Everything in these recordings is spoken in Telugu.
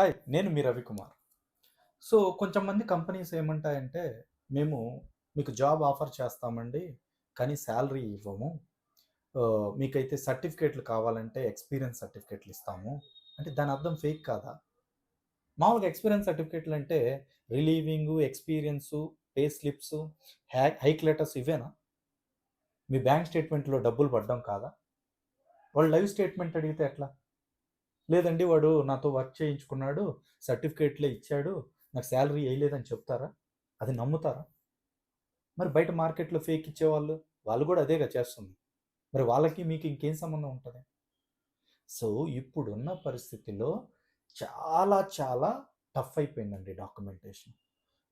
హాయ్ నేను మీ రవికుమార్ సో కొంచెం మంది కంపెనీస్ ఏమంటాయంటే మేము మీకు జాబ్ ఆఫర్ చేస్తామండి కానీ శాలరీ ఇవ్వము. మీకైతే సర్టిఫికేట్లు కావాలంటే ఎక్స్పీరియన్స్ సర్టిఫికేట్లు ఇస్తాము. అంటే దాని అర్థం ఫేక్ కాదా? మామూలుగా ఎక్స్పీరియన్స్ సర్టిఫికేట్లు అంటే రిలీవింగ్ ఎక్స్పీరియన్సు పే స్లిప్స్ హ్యా హైక్ లెటర్స్ ఇవేనా? మీ బ్యాంక్ స్టేట్మెంట్లో డబ్బులు పడ్డం కాదా? వాళ్ళు లైవ్ స్టేట్మెంట్ అడిగితే ఎట్లా? లేదండి వాడు నాతో వర్క్ చేయించుకున్నాడు సర్టిఫికేట్లే ఇచ్చాడు నాకు శాలరీ వేయలేదని చెప్తారా? అది నమ్ముతారా? మరి బయట మార్కెట్లో ఫేక్ ఇచ్చేవాళ్ళు వాళ్ళు కూడా అదేగా చేస్తుంది. మరి వాళ్ళకి మీకు ఇంకేం సంబంధం ఉంటుంది? సో ఇప్పుడున్న పరిస్థితిలో చాలా చాలా టఫ్ అయిపోయిందండి డాక్యుమెంటేషన్.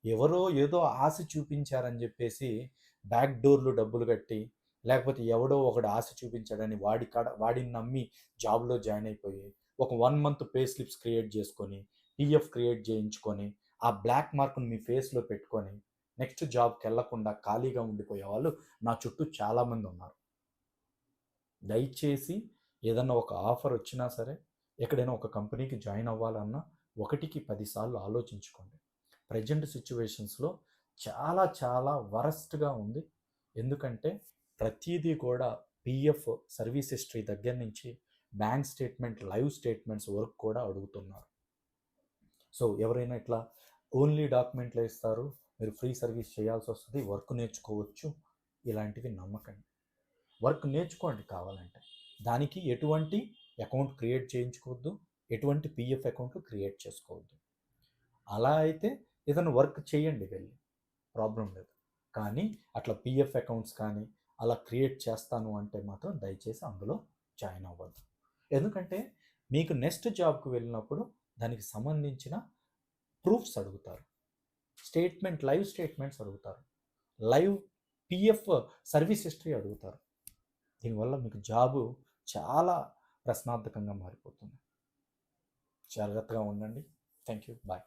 ఎవరో ఏదో ఆశ చూపించారని చెప్పేసి బ్యాక్ డోర్లు డబ్బులు కట్టి లేకపోతే ఎవడో ఒకడు ఆశ చూపించాడని వాడి కాడ వాడిని నమ్మి జాబ్లో జాయిన్ అయిపోయి ఒక one month pay slips create చేసుకొని పిఎఫ్ క్రియేట్ చేయించుకొని ఆ బ్లాక్ మార్క్ను మీ ఫేస్లో పెట్టుకొని నెక్స్ట్ జాబ్కి వెళ్ళకుండా ఖాళీగా ఉండిపోయే వాళ్ళు నా చుట్టూ చాలామంది ఉన్నారు. దయచేసి ఏదన్నా ఒక ఆఫర్ వచ్చినా సరే ఎక్కడైనా ఒక కంపెనీకి జాయిన్ అవ్వాలన్నా ఒకటికి పదిసార్లు ఆలోచించుకోండి. ప్రజెంట్ సిచ్యువేషన్స్లో చాలా చాలా వరస్ట్గా ఉంది. ఎందుకంటే ప్రతిదీ కూడా పిఎఫ్ సర్వీస్ హిస్టరీ దగ్గర నుంచి బ్యాంక్ స్టేట్మెంట్ లైవ్ స్టేట్మెంట్స్ వరకు కూడా అడుగుతున్నారు. సో ఎవరైనా ఇట్లా ఓన్లీ డాక్యుమెంట్లు ఇస్తారు మీరు ఫ్రీ సర్వీస్ చేయాల్సి వస్తుంది వర్క్ నేర్చుకోవచ్చు ఇలాంటివి నమ్మకండి. వర్క్ నేర్చుకోండి కావాలంటే. దానికి ఎటువంటి అకౌంట్ క్రియేట్ చేయించుకోవద్దు ఎటువంటి పిఎఫ్ అకౌంట్లు క్రియేట్ చేసుకోవద్దు. అలా అయితే ఏదైనా వర్క్ చేయండి వెళ్ళి ప్రాబ్లం లేదు. కానీ అట్లా పిఎఫ్ అకౌంట్స్ కానీ అలా క్రియేట్ చేస్తాను అంటే మాత్రం దయచేసి అందులో జాయిన్ అవ్వద్దు. ఎందుకంటే మీకు నెక్స్ట్ జాబ్కి వెళ్ళినప్పుడు దానికి సంబంధించిన ప్రూఫ్స్ అడుగుతారు. స్టేట్మెంట్ లైవ్ స్టేట్మెంట్స్ అడుగుతారు. Live P F service history అడుగుతారు. దీనివల్ల మీకు జాబు చాలా ప్రశ్నార్థకంగా మారిపోతుంది. జాగ్రత్తగా ఉండండి. Thank you bye.